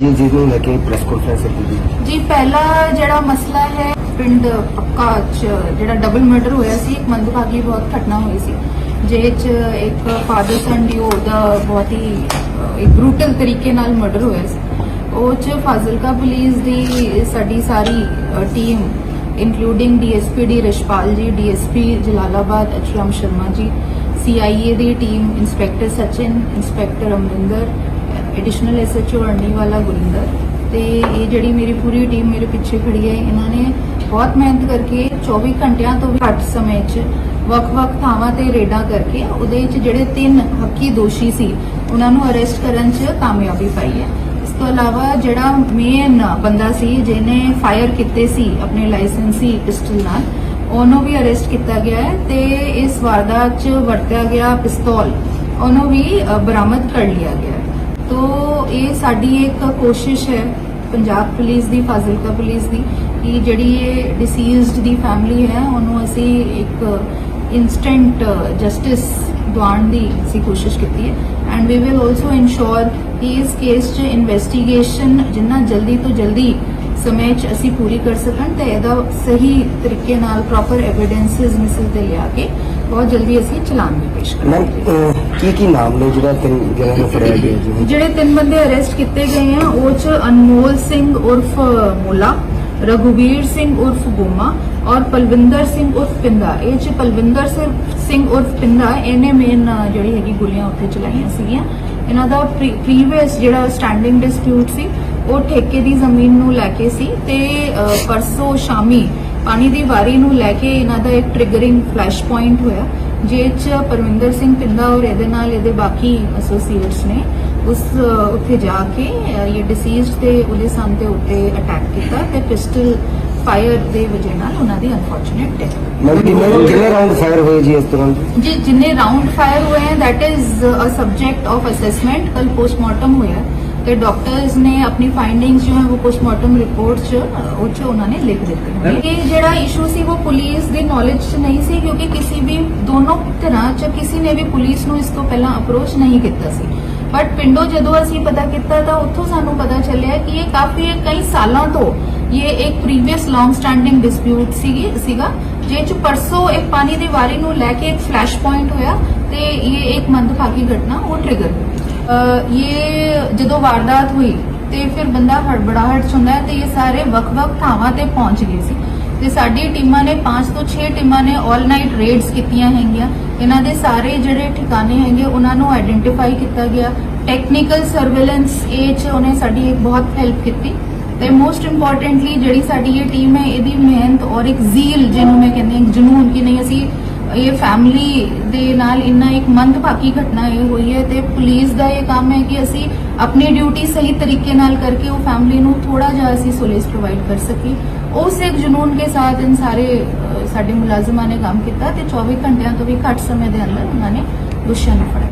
ਜੀ ਜੀ ਨੂੰ ਲੈ ਕੇ ਪ੍ਰੈਸ ਕਾਨਫਰੰਸ ਕੀਤੀ ਜੀ, ਪਹਿਲਾ ਜਿਹੜਾ ਮਸਲਾ ਹੈ, ਪਿੰਡ ਪੱਕਾ ਚ ਜਿਹੜਾ ਡਬਲ ਮਰਡਰ ਹੋਇਆ ਸੀ, ਇੱਕ ਮੰਦਭਾਗੀ ਬਹੁਤ ਘਟਨਾ ਹੋਈ ਸੀ। ਜਿਹਦੇ ਚ ਇੱਕ ਫਾਦਰ ਸਨ ਡਿਓ ਦਾ ਬਹੁਤ ਹੀ ਇੱਕ ਬਰੂਟਲ ਤਰੀਕੇ ਨਾਲ ਮਰਡਰ ਹੋਇਆ ਸੀ। ਉਹ ਚ ਫਾਜ਼ਿਲਕਾ ਪੁਲਿਸ ਦੀ ਸਾਡੀ ਸਾਰੀ team including DSP D Rishpal ji DSP Jalalabad ਅਚਰਮ Sharma ji CIA ਦੀ team inspector Sachin inspector Amarinder additional SHO Arniwala Gurinder. ਤੇ ਇਹ ਜਿਹੜੀ ਮੇਰੀ ਪੂਰੀ ਟੀਮ ਮੇਰੇ ਪਿੱਛੇ ਖੜੀ ਹੈ, ਇਹਨਾਂ ਨੇ ਬਹੁਤ ਮਿਹਨਤ ਕਰਕੇ 24 ਘੰਟਿਆਂ ਤੋਂ ਵੀ ਘੱਟ ਸਮੇਂ 'ਚ ਵੱਖ-ਵੱਖ ਥਾਵਾਂ ਤੇ ਰੇਡਾਂ ਕਰਕੇ ਉਹਦੇ 'ਚ ਜਿਹੜੇ ਤਿੰਨ ਹੱਕੀ ਦੋਸ਼ੀ ਸੀ, ਉਹਨਾਂ ਨੂੰ ਅਰੈਸਟ ਕਰਨ 'ਚ ਕਾਮਯਾਬੀ ਪਾਈ ਹੈ। ਇਸ ਤੋਂ ਇਲਾਵਾ ਜਿਹੜਾ ਮੇਨ ਬੰਦਾ ਸੀ, ਜਿਹਨੇ ਫਾਇਰ ਕੀਤੇ ਸੀ ਆਪਣੇ ਲਾਇਸੈਂਸੀ ਪਿਸਟਲ ਨਾਲ, ਉਹਨੂੰ ਵੀ ਅਰੈਸਟ ਕੀਤਾ ਗਿਆ ਹੈ ਤੇ ਇਸ ਵਾਰਦਾਤ 'ਚ ਵਰਤਿਆ ਗਿਆ ਪਿਸਤੌਲ। ਉਹਨੂੰ ਵੀ ਬਰਾਮਦ ਕਰ ਲਿਆ ਗਿਆ ਹੈ। ਤੋ ਇਹ ਸਾਡੀ ਇੱਕ ਕੋਸ਼ਿਸ਼ ਹੈ ਪੰਜਾਬ ਪੁਲਿਸ ਦੀ, ਫਾਜ਼ਿਲਕਾ ਪੁਲਿਸ ਦੀ, ਕਿ ਜਿਹੜੀ ਇਹ ਡਿਸੀਜ਼ਡ ਦੀ ਫੈਮਿਲੀ ਹੈ, ਉਹਨੂੰ ਅਸੀਂ ਇੱਕ ਇਨਸਟੈਂਟ ਜਸਟਿਸ ਦਵਾਉਣ ਦੀ ਅਸੀਂ ਕੋਸ਼ਿਸ਼ ਕੀਤੀ ਹੈ। And we will also ensure ਕਿ ਇਸ ਕੇਸ 'ਚ ਇਨਵੈਸਟੀਗੇਸ਼ਨ ਜਿੰਨਾ ਜਲਦੀ ਤੋਂ ਜਲਦੀ ਸਮੇਂ 'ਚ ਅਸੀਂ ਪੂਰੀ ਕਰ ਸਕਣ ਤੇ ਇਹਦਾ ਸਹੀ ਤਰੀਕੇ ਨਾਲ ਪ੍ਰੋਪਰ ਐਵੀਡੈਂਸਸ ਮਿਸਲ ਤੇ ਲਿਆ ਕੇ ਬਹੁਤ ਜਲਦੀ ਅਸੀਂ ਚਲਾਨ ਵੀ ਪੇਸ਼ ਕਰਾਂਗੇ। ਕੀ ਕੀ ਨਾਮ ਨੇ ਜਿਹੜਾ ਤਿੰਨ ਜਿਹਨਾਂ ਨੂੰ ਫੜਿਆ ਗਿਆ ਜੀ? ਜਿਹੜੇ ਤਿੰਨ ਬੰਦੇ ਅਰੈਸਟ ਕੀਤੇ ਗਏ ਆ ਉਹ ਚ ਅਨਮੋਲ ਸਿੰਘ ਉਰਫ ਮੋਲਾ ਰਘੁਵੀਰ ਸਿੰਘ ਉਰਫ ਗੋਮਾ ਔਰ ਪਲਵਿੰਦਰ ਸਿੰਘ ਉਰਫ ਪਿੰਦਾ। ਇਹ ਚ ਪਲਵਿੰਦਰ ਸਿੰਘ ਉਰਫ ਪਿੰਦਾ ਇਹਨੇ ਮੇਨ ਜਿਹੜੀ ਹੈਗੀ ਗੋਲੀਆਂ ਉੱਤੇ ਚਲਾਈਆਂ ਸੀਗੀਆਂ। ਇਹਨਾਂ ਦਾ ਪ੍ਰੀਵੀਅਸ ਜਿਹੜਾ ਸਟੈਂਡਿੰਗ ਡਿਸਪਿਊਟ ਸੀ ਉਹ ਠੇਕੇ ਦੀ ਜ਼ਮੀਨ ਨੂੰ ਲੈ ਕੇ ਸੀ ਤੇ ਪਰਸੋਂ ਸ਼ਾਮੀ ਪਾਣੀ ਦੀ ਵਾਰੀ ਨੂੰ ਲੈ ਕੇ ਇਹਨਾਂ ਦਾ ਇੱਕ ਟ੍ਰਿਗਰਿੰਗ ਫਲੈਸ਼ ਪੁਆਇੰਟ ਹੋਇਆ ਜਿਹ ਚ ਪਰਵਿੰਦਰ ਸਿੰਘ ਪਿੰਦਾ ਔਰ ਇਹਦੇ ਨਾਲ ਇਹਦੇ ਬਾਕੀ ਐਸੋਸੀਏਟਸ ਨੇ ਉਸ ਉੱਥੇ ਜਾ ਕੇ ਇਹ ਡਿਸੀਜ਼ਡ ਤੇ ਉਹਦੇ ਦੇ ਉੱਤੇ ਅਟੈਕ ਕੀਤਾ ਤੇ ਪਿਸਟਲ ਫਾਇਰ ਦੇ ਵਜ੍ਹਾ ਨਾਲ ਉਹਨਾਂ ਦੀ ਅਨਫੋਰਚੂਨੇਟ ਡੈਥ ਕਿੰਨੇ ਰਾਉਂਡ ਫਾਇਰ ਹੋਏ ਜੀ ਇਸ ਤਰ੍ਹਾਂ ਜੀ ਜਿੰਨੇ ਰਾਉਂਡ ਫਾਇਰ ਹੋਏ ਹਨ that is uh subject of assessment ਕੱਲ ਪੋਸਟਮਾਰਟਮ ਹੋਇਆ। ਤੇ ਡਾਕਟਰਸ ਨੇ ਆਪਣੀ ਫਾਈਂਡਿੰਗਸ ਜੋ ਹੈ ਉਹ ਪੋਸਟਮਾਰਟਮ ਰਿਪੋਰਟ ਚ ਉਹ ਚ ਉਹਨਾਂ ਨੇ ਲਿਖ ਦਿੱਤੇ ਇਹ ਜਿਹੜਾ ਇਸ਼ੂ ਸੀ ਉਹ ਪੁਲਿਸ ਦੀ ਨੌਲੇਜ ਚ ਨਹੀਂ ਸੀ ਕਿਉਂਕਿ ਕਿਸੇ ਵੀ ਦੋਨੋਂ ਤਰ੍ਹਾਂ ਚ ਕਿਸੇ ਨੇ ਵੀ ਪੁਲਿਸ ਨੂੰ ਇਸ ਤੋਂ ਪਹਿਲਾਂ ਅਪਰੋਚ ਨਹੀਂ ਕੀਤਾ ਸੀ। ਬਟ ਪਿੰਡੋਂ ਜਦੋਂ ਅਸੀਂ ਪਤਾ ਕੀਤਾ ਤਾਂ ਉੱਥੋਂ ਸਾਨੂੰ ਪਤਾ ਚੱਲਿਆ ਕਿ ਇਹ ਕਾਫੀ ਕਈ ਸਾਲਾਂ ਤੋਂ ਇਹ ਇੱਕ ਪ੍ਰੀਵੀਅਸ ਲੌਂਗ ਸਟੈਂਡਿੰਗ ਡਿਸਪਿਊਟ ਸੀਗੀ ਸੀਗਾ ਜੇ ਚ ਪਰਸੋਂ ਇੱਕ ਪਾਣੀ ਦੀ ਵਾਰੀ ਨੂੰ ਲੈ ਕੇ ਇੱਕ ਫਲੈਸ਼ ਪੁਆਇੰਟ ਹੋਇਆ ਤੇ ਇਹ ਇੱਕ ਮੰਦਭਾਗੀ ਘਟਨਾ ਉਹ ਟ੍ਰਿਗਰ ਹੋਈ। ਇਹ ਜਦੋਂ ਵਾਰਦਾਤ ਹੋਈ ਤੇ ਫਿਰ ਬੰਦਾ ਹੜਬੜਾਹਟ ਚ ਹੁੰਦਾ ਹੈ ਤੇ ਇਹ ਸਾਰੇ ਵੱਖ-ਵੱਖ ਥਾਵਾਂ ਤੇ ਪਹੁੰਚ ਗਏ ਸੀ। ਤੇ ਸਾਡੀ ਟੀਮਾਂ ਨੇ 5 ਤੋਂ 6 ਟੀਮਾਂ ਨੇ 올 ਨਾਈਟ ਰੇਡਸ ਕੀਤੀਆਂ ਹੈਗੀਆਂ। ਇਹਨਾਂ ਦੇ ਸਾਰੇ ਜਿਹੜੇ ਠਿਕਾਣੇ ਹੈਗੇ, ਉਹਨਾਂ ਨੂੰ ਆਇਡੈਂਟੀਫਾਈ ਕੀਤਾ ਗਿਆ। ਟੈਕਨੀਕਲ ਸਰਵੇਲੈਂਸ ਇਹ ਚ ਉਹਨੇ ਸਾਡੀ ਇੱਕ ਬਹੁਤ ਹੈਲਪ ਕੀਤੀ। ਤੇ ਮੋਸਟ ਇੰਪੋਰਟੈਂਟਲੀ ਜਿਹੜੀ ਸਾਡੀ ਇਹ ਟੀਮ ਹੈ, ਇਹਦੀ ਮਿਹਨਤ ਔਰ ਇੱਕ ਜ਼ੀਲ ਜਿਹਨੂੰ ਮੈਂ ਕਹਿੰਦੀ ਹਾਂ ਜਨੂਨ ਕਿ ਨਹੀਂ, ਅਸੀਂ ਇਹ ਫੈਮਿਲੀ ਦੇ ਨਾਲ ਇੰਨਾ ਇੱਕ ਮੰਦਭਾਗੀ ਘਟਨਾ ਇਹ ਹੋਈ ਹੈ ਤੇ ਪੁਲਿਸ ਦਾ ਇਹ ਕੰਮ ਹੈ ਕਿ ਅਸੀਂ ਆਪਣੀ ਡਿਊਟੀ ਸਹੀ ਤਰੀਕੇ ਨਾਲ ਕਰਕੇ ਉਹ ਫੈਮਿਲੀ ਨੂੰ ਥੋੜਾ ਜਿਹਾ ਅਸੀਂ ਸੋਲੇਸ ਪ੍ਰੋਵਾਈਡ ਕਰ ਸਕੀ ਉਸ ਇੱਕ ਜਨੂਨ ਕੇ ਸਾਥ ਇਨ ਸਾਰੇ ਸਾਡੇ ਮੁਲਾਜ਼ਮਾਂ ਨੇ ਕੰਮ ਕੀਤਾ ਤੇ 24 ਘੰਟਿਆਂ ਤੋਂ ਵੀ ਘੱਟ ਸਮੇਂ ਦੇ ਅੰਦਰ ਉਹਨਾਂ ਨੇ ਦੋਸ਼ੀਆਂ ਨੂੰ ਫੜਿਆ